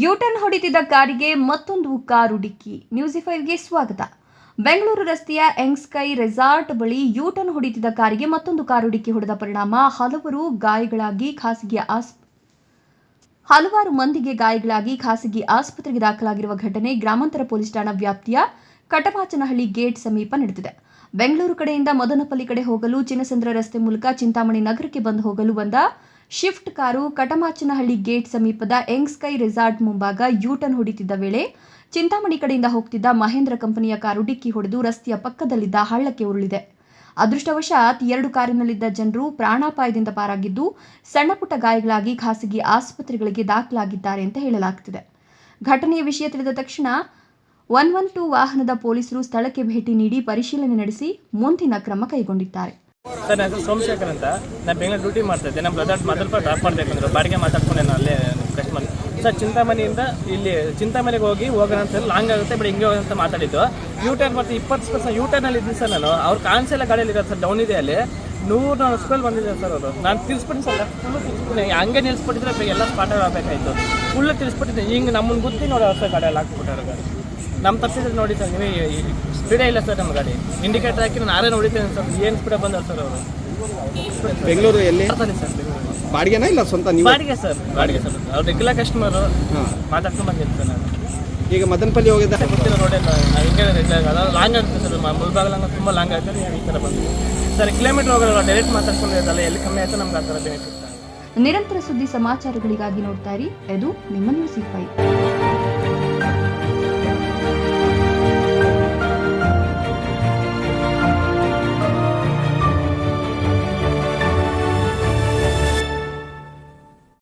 U-turn ಹೊಡಿತಿದ್ದ ಕಾರಿಗೆ ಮತ್ತೊಂದು car ಡಿಕ್ಕಿ. ನ್ಯೂಸ್ ಫೈವ್ಗೆ ಸ್ವಾಗತ. ಬೆಂಗಳೂರು ರಸ್ತೆಯ ಎಂಗ್ಸ್ಕೈ ರೆಸಾರ್ಟ್ ಬಳಿ ಯೂಟರ್ನ್ ಹೊಡಿತಿದ್ದ ಕಾರಿಗೆ ಮತ್ತೊಂದು ಕಾರು ಡಿಕ್ಕಿ ಹೊಡೆದ ಪರಿಣಾಮ. ಹಲವರು ಗಾಯಗಳಾಗಿ ಖಾಸಗಿ ಆಸ್ಪ ಹಲವಾರು ಮಂದಿಗೆ ಗಾಯಗಳಾಗಿ ಖಾಸಗಿ ಆಸ್ಪತ್ರೆಗೆ ದಾಖಲಾಗಿರುವ ಘಟನೆ ಗ್ರಾಮಾಂತರ ಪೊಲೀಸ್ ಠಾಣಾ ವ್ಯಾಪ್ತಿಯ ಕಟಮಾಚನಹಳ್ಳಿ ಗೇಟ್ ಸಮೀಪ ನಡೆದಿದೆ. ಬೆಂಗಳೂರು ಕಡೆಯಿಂದ ಮದನಪಲ್ಲಿ ಕಡೆ ಹೋಗಲು ಚಿನ್ನಸಂದ್ರ ರಸ್ತೆ ಮೂಲಕ ಚಿಂತಾಮಣಿ ನಗರಕ್ಕೆ ಬಂದು ಹೋಗಲು ಬಂದ ಶಿಫ್ಟ್ ಕಾರು ಕಟಮಾಚನಹಳ್ಳಿ ಗೇಟ್ ಸಮೀಪದ ಯಂಗ್ ಸ್ಕೈ ರೆಸಾರ್ಟ್ ಮುಂಭಾಗ ಯೂಟರ್ನ್ ಹೊಡಿತಿದ್ದ ವೇಳೆ ಚಿಂತಾಮಣಿ ಕಡೆಯಿಂದ ಹೋಗ್ತಿದ್ದ ಮಹೇಂದ್ರ ಕಂಪನಿಯ ಕಾರು ಡಿಕ್ಕಿ ಹೊಡೆದು ರಸ್ತೆಯ ಪಕ್ಕದಲ್ಲಿದ್ದ ಹಳ್ಳಕ್ಕೆ ಉರುಳಿದೆ. ಅದೃಷ್ಟವಶಾತ್ ಎರಡು ಕಾರಿನಲ್ಲಿದ್ದ ಜನರು ಪ್ರಾಣಾಪಾಯದಿಂದ ಪಾರಾಗಿದ್ದು ಸಣ್ಣಪುಟ್ಟ ಗಾಯಗಳಾಗಿ ಖಾಸಗಿ ಆಸ್ಪತ್ರೆಗಳಿಗೆ ದಾಖಲಾಗಿದ್ದಾರೆ ಅಂತ ಹೇಳಲಾಗ್ತಿದೆ. ಘಟನೆಯ ವಿಷಯ ತಿಳಿದ ತಕ್ಷಣ ಒನ್ ಒನ್ ಟೂ ವಾಹನದ ಪೊಲೀಸರು ಸ್ಥಳಕ್ಕೆ ಭೇಟಿ ನೀಡಿ ಪರಿಶೀಲನೆ ನಡೆಸಿ ಮುಂದಿನ ಕ್ರಮ ಕೈಗೊಂಡಿದ್ದಾರೆ. ಸರ್, ನಾನು ಸೋಮಶೇಖರ್ ಅಂತ. ನಾನು ಬೆಂಗಳೂರು ಡ್ಯೂಟಿ ಮಾಡ್ತಾ ಇದ್ದೆ. ನಮ್ಮ ಬ್ರದರ್ ಮೊದಲು ಡ್ರಾಪ್ ಮಾಡಬೇಕಂದ್ರೆ. ಬಾಡಿಗೆ ಮಾತಾಡ್ಕೊಂಡೆ ನಾನು ಅಲ್ಲೇ ಕಸ್ಟಮರ್ ಸರ್, ಚಿಂತಾಮಣಿಯಿಂದ ಇಲ್ಲಿ ಚಿಂತಾಮಣಿಗೆ ಹೋಗಿ ಹೋಗೋಣ ಅಂತ ಲಾಂಗ್ ಆಗುತ್ತೆ ಬಟ್ ಹಿಂಗೆ ಅಂತ ಮಾತಾಡಿದ್ದು. ಯೂ ಟರ್ನ್ ಮತ್ತೆ ಇಪ್ಪತ್ತು ಪರ್ಸೆಂಟ್ ಯೂ ಟರ್ನಲ್ಲಿ ಇದ್ದೀನಿ ಸರ್ ನಾನು. ಅವ್ರು ಕಾಣಿಸಲ್ಲ ಗಾಡಿಯಲ್ಲಿ ಸರ್ ಡೌನ್ ಇದೆ ಅಲ್ಲಿ. ನೂರು ನಾಲ್ಕು ಸ್ಕೂಲ್ ಬಂದಿದ್ದೆ ಸರ್ ಅವರು ನಾನು ತಿಳಿಸ್ಬಿಟ್ಟು ಸರ್ ಫುಲ್ಲು ತಿಳಿಸ್ಬಿಟ್ಟು ಹಂಗೆ ನಿಲ್ಲಿಸ್ಬಿಟ್ಟಿದ್ರೆ ಎಲ್ಲ ಸ್ಪಾಟ್ ಆಗಬೇಕಾಯ್ತು ಫುಲ್ಲು ತಿಳಿಸ್ಬಿಟ್ಟಿದ್ದೆ ಹಿಂಗೆ ನಮ್ಮನ್ನು ಗೊತ್ತಿ ನೋಡಿ ಹೊಸ ಗಾಡಿ ಗಾಡಿಯಲ್ಲಿ ಹಾಕ್ಬಿಟ್ಟಾರೆ ಗಾಡಿ. ನಮ್ಮ ತಪ್ಪಿದ್ರೆ ನೋಡಿ ಸರ್ ನೀವೇ ಸ್ಪೀಡೇ ಇಲ್ಲ ಸರ್ ನಮ್ಮ ಗಾಡಿ. ಇಂಡಿಕೇಟರ್ ಹಾಕಿ ನಾನು ಆರೇ ನೋಡಿದ್ದೇನೆ ಸರ್ ಏನು ಸ್ಪೀಡ ಬಂದರು ಸರ್ ಅವರು. ಬೆಂಗಳೂರು ಎಲ್ಲಿ? ಸರ್ ಬೆಂಗಳೂರು. ಬಾಡಿಗೆನಾ ಇಲ್ಲ ಸ್ವಂತ ನೀವು? ಬಾಡಿಗೆ ಸರ್ ಬಾಡಿಗೆ ಸರ್. ಅವ್ರು ರೆಗ್ಯುಲರ್ ಕಸ್ಟಮರು ಹಾಂ. ಮಾತಾಡ್ಕೊಂಡು ಬಂದಿರ್ತಾರೆ ನಾನು. ಈಗ ಮದನಪಲ್ಲಿ ಹೋಗಿದ್ದ? ಗೊತ್ತಿಲ್ಲ ರೋಡೆಲ್ಲ ನಾವು ಹಿಂಗೆ ಲಾಂಗ್ ಆಗುತ್ತೆ ಸರ್ ಮುಲ್ಬಾಗಲಂಗ ತುಂಬ ಲಾಂಗ್ ಆಗುತ್ತೆ ನೀವು ಈ ಥರ ಬಂದು ಸರ್ ಕಿಲೋಮೀಟರ್ ಹೋಗೋಲ್ಲ ಡೈರೆಕ್ಟ್ ಮಾತಾಡ್ಕೊಂಡು ಇರೋದಲ್ಲ ಎಲ್ಲಿ ಕಮ್ಮಿ ಆಯ್ತು ನಮ್ಗೆ ಆ ಥರ ಬೆನಿಫಿಟ್ ನಿರಂತರ ಸುದ್ದಿ ಸಮಾಚಾರಗಳಿಗಾಗಿ ನೋಡ್ತಾ ಇರಿ ಇದು ನಿಮ್ಮ ನ್ಯೂಸ್ ಫೈವ್